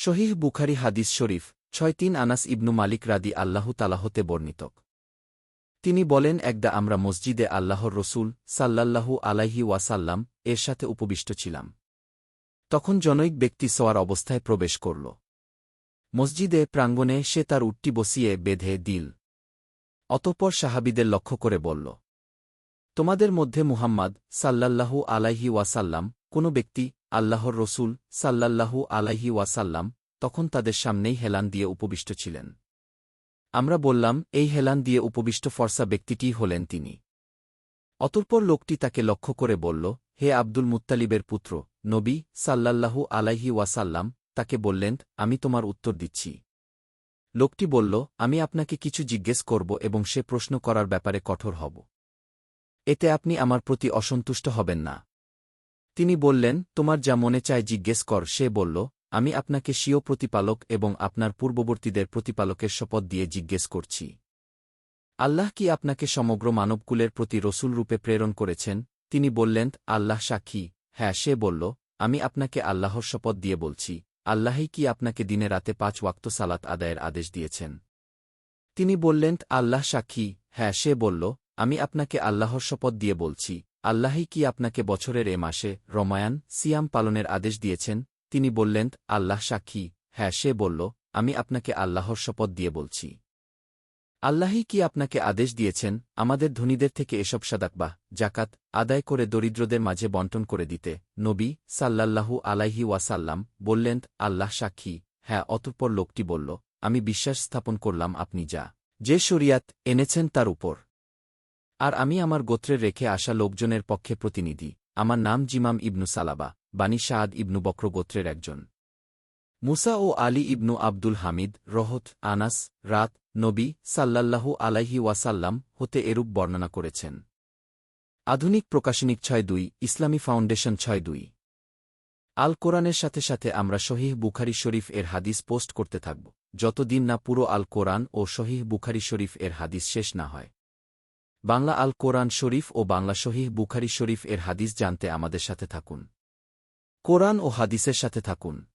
শহীহ বুখারি হাদিস শরীফ, ছয় তিন আনাস ইবনু মালিক রাদি আল্লাহু তালাহতে বর্ণিত। তিনি বলেন, একদা আমরা মসজিদে আল্লাহর রসুল সাল্লাল্লাহু আলাইহি ওয়াসাল্লাম এর সাথে উপবিষ্ট ছিলাম। তখন জনৈক ব্যক্তি সোয়ার অবস্থায় প্রবেশ করল। মসজিদে প্রাঙ্গণে সে তার উটটি বসিয়ে বেঁধে দিল। অতঃপর সাহাবিদের লক্ষ্য করে বলল, তোমাদের মধ্যে মুহাম্মদ সাল্লাল্লাহু আলাইহি ওয়াসাল্লাম কোন ব্যক্তি আল্লাহর রসুল সাল্লাল্লাহু আলাইহি ওয়াসাল্লাম তখন তাদের সামনেই হেলান দিয়ে উপবিষ্ট ছিলেন। আমরা বললাম, এই হেলান দিয়ে উপবিষ্ট ফর্সা ব্যক্তিটিই হলেন তিনি। অতঃপর লোকটি তাকে লক্ষ্য করে বলল, হে আব্দুল মুত্তালিবের পুত্র, নবী সাল্লাল্লাহু আলাইহি ওয়াসাল্লাম তাকে বললেন, আমি তোমার উত্তর দিচ্ছি। লোকটি বলল, আমি আপনাকে কিছু জিজ্ঞেস করব এবং সে প্রশ্ন করার ব্যাপারে কঠোর হব। এতে আপনি আমার প্রতি অসন্তুষ্ট হবেন না। তিনি বললেন, তোমার যা মনে চায় জিজ্ঞেস কর। সে বলল, আমি আপনাকে স্বীয় প্রতিপালক এবং আপনার পূর্ববর্তীদের প্রতিপালকের শপথ দিয়ে জিজ্ঞেস করছি। আল্লাহ কি আপনাকে সমগ্র মানবকুলের প্রতি রসুল রূপে প্রেরণ করেছেন? তিনি বললেন, আল্লাহ সাক্ষী। হ্যাঁ সে বলল, আমি আপনাকে আল্লাহর শপথ দিয়ে বলছি। আল্লাহই কি আপনাকে দিনে রাতে পাঁচ ওয়াক্ত সালাত আদায়ের আদেশ দিয়েছেন? তিনি বললেন, আল্লাহ সাক্ষী। হ্যাঁ সে বলল, আমি আপনাকে আল্লাহর শপথ দিয়ে বলছি। আল্লাহই কি আপনাকে বছরের এ মাসে রমায়ান সিয়াম পালনের আদেশ দিয়েছেন? তিনি বললেন, আল্লাহ সাক্ষী। হ্যাঁ সে বলল, আমি আপনাকে আল্লাহর শপথ দিয়ে বলছি। আল্লাহই কি আপনাকে আদেশ দিয়েছেন? আমাদের ধনীদের থেকে এসব সাদাকবা জাকাত আদায় করে দরিদ্রদের মাঝে বন্টন করে দিতে। নবী সাল্লাল্লাহু আলাইহি ওয়াসাল্লাম বললেন, আল্লাহ সাক্ষী। হ্যাঁ অতঃপর লোকটি বলল, আমি বিশ্বাস স্থাপন করলাম আপনি যা। যে শরিয়াত এনেছেন তার উপর। আর আমি আমার গোত্রের রেখে আসা লোকজনের পক্ষে প্রতিনিধি। আমার নাম জিমাম ইবনু সালাবা, বানি শাহাদ ইবনু বক্র গোত্রের একজন। মুসা ও আলী ইবনু আব্দুল হামিদ, রহত, আনাস, রাত, নবী সাল্লাল্লাহু আলাইহি ওয়াসাল্লাম হতে এরূপ বর্ণনা করেছেন। আধুনিক প্রকাশনিক ছয় দুই, ইসলামী ফাউন্ডেশন ছয় দুই। আল কোরআনের সাথে সাথে আমরা শহীহ বুখারি শরীফ এর হাদিস পোস্ট করতে থাকব। যতদিন না পুরো আল কোরআন ও শহীহ বুখারি শরীফ এর হাদিস শেষ না হয়। বাংলা আল কোরআন শরীফ ও বাংলা শহীহ বুখারি শরীফ এর হাদিস জানতে আমাদের সাথে থাকুন। কোরআন ও হাদিসের সাথে থাকুন।